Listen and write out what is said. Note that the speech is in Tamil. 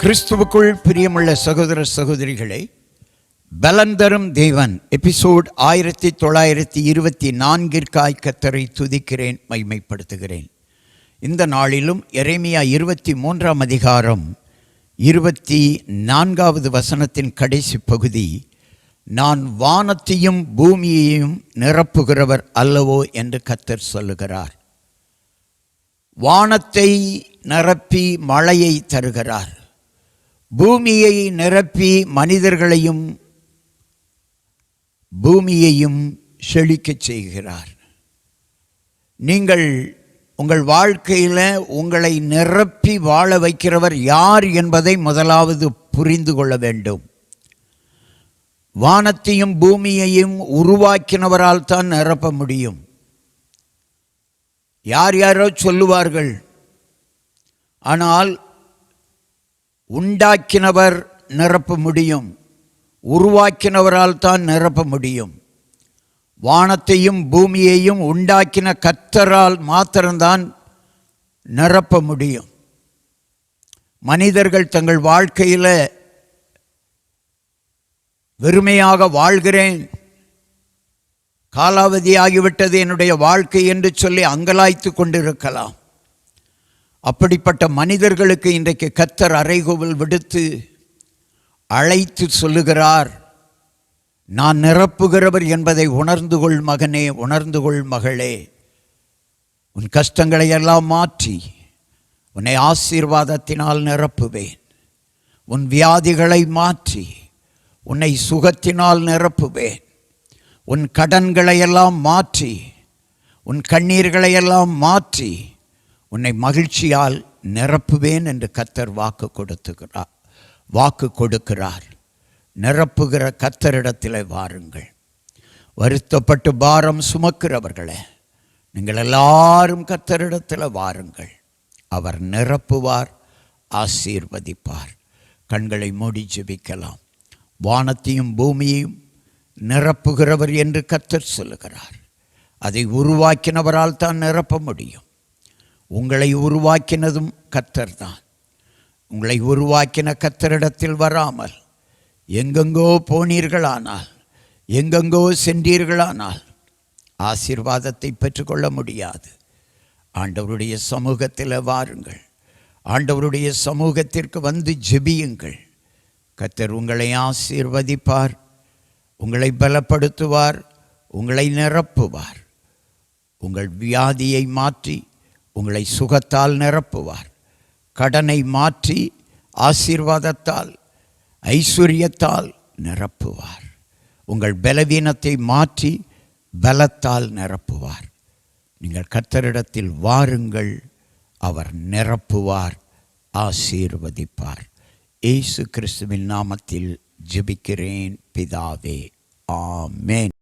கிறிஸ்துவுக்குள் பிரியமுள்ள சகோதர சகோதரிகளை பலன் தரும் தேவன் எபிசோட் ஆயிரத்தி தொள்ளாயிரத்தி இருபத்தி நான்கிற்காய் கத்தரை துதிக்கிறேன் மைமைப்படுத்துகிறேன் இந்த நாளிலும் எரேமியா இருபத்தி மூன்றாம் அதிகாரம் இருபத்தி நான்காவது வசனத்தின் கடைசி பகுதி நான் வானத்தையும் பூமியையும் நிரப்புகிறவர் அல்லவோ என்று கத்தர் சொல்லுகிறார். வானத்தை நிரப்பி மழையை தருகிறார். பூமியை நிரப்பி மனிதர்களையும் பூமியையும் செழிக்கச் செய்கிறார். நீங்கள் உங்கள் வாழ்க்கையில் உங்களை நிரப்பி வாழ வைக்கிறவர் யார் என்பதை முதலாவது புரிந்து கொள்ள வேண்டும். வானத்தையும் பூமியையும் உருவாக்கினவரால் தான் நிரப்ப முடியும். யார் யாரோ சொல்லுவார்கள். ஆனால் உண்டாக்கினவர் நிரப்ப முடியும். உருவாக்கினவரால் தான் நிரப்ப முடியும். வானத்தையும் பூமியையும் உண்டாக்கின கத்தரால் மாத்திரம்தான் நிரப்ப முடியும். மனிதர்கள் தங்கள் வாழ்க்கையில் வெறுமையாக வாழ்கிறேன். காலாவதி ஆகிவிட்டது என்னுடைய வாழ்க்கை என்று சொல்லி அங்கலாய்த்து கொண்டிருக்கலாம். அப்படிப்பட்ட மனிதர்களுக்கு இன்றைக்கு கத்தர் அறைகோவில் விடுத்து அழைத்து சொல்லுகிறார் நான் நிரப்புகிறவர் என்பதை உணர்ந்து கொள் மகனே உணர்ந்து கொள் மகளே. உன் கஷ்டங்களை எல்லாம் மாற்றி உன்னை ஆசீர்வாதத்தினால் நிரப்புவேன். உன் வியாதிகளை மாற்றி உன்னை சுகத்தினால் நிரப்புவேன். உன் கடன்களையெல்லாம் மாற்றி உன் கண்ணீர்களை எல்லாம் மாற்றி உன்னை மகிழ்ச்சியால் நிரப்புவேன் என்று கத்தர் வாக்கு கொடுத்துகிறார் வாக்கு கொடுக்கிறார். நிரப்புகிற கத்தரிடத்தில் வாருங்கள். வருத்தப்பட்டு பாரம் சுமக்கிறவர்களே நீங்கள் எல்லாரும் கத்தரிடத்தில் வாருங்கள். அவர் நிரப்புவார் ஆசீர்வதிப்பார். கண்களை மூடி ஜெபிக்கலாம். வானத்தையும் பூமியையும் நிரப்புகிறவர் என்று கத்தர் சொல்லுகிறார். அதை உருவாக்கினவரால் தான் நிரப்ப முடியும். உங்களை உருவாக்கினதும் கத்தர் தான். உங்களை உருவாக்கின கத்தரிடத்தில் வராமல் எங்கெங்கோ போனீர்களானால் எங்கெங்கோ சென்றீர்களானால் ஆசீர்வாதத்தை பெற்றுக்கொள்ள முடியாது. ஆண்டவருடைய சமூகத்தில் வாருங்கள். ஆண்டவருடைய சமூகத்திற்கு வந்து ஜெபியுங்கள். கத்தர் உங்களை ஆசீர்வதிப்பார் உங்களை பலப்படுத்துவார் உங்களை நிரப்புவார். உங்கள் வியாதியை மாற்றி உங்களை சுகத்தால் நிரப்புவார். கடனை மாற்றி ஆசீர்வாதத்தால் ஐஸ்வர்யத்தால் நிரப்புவார். உங்கள் பலவீனத்தை மாற்றி பலத்தால் நிரப்புவார். நீங்கள் கத்தரிடத்தில் வாருங்கள் அவர் நிரப்புவார் ஆசீர்வதிப்பார். இயேசு கிறிஸ்துவின் நாமத்தில் ஜெபிக்கிறேன் பிதாவே ஆமேன்.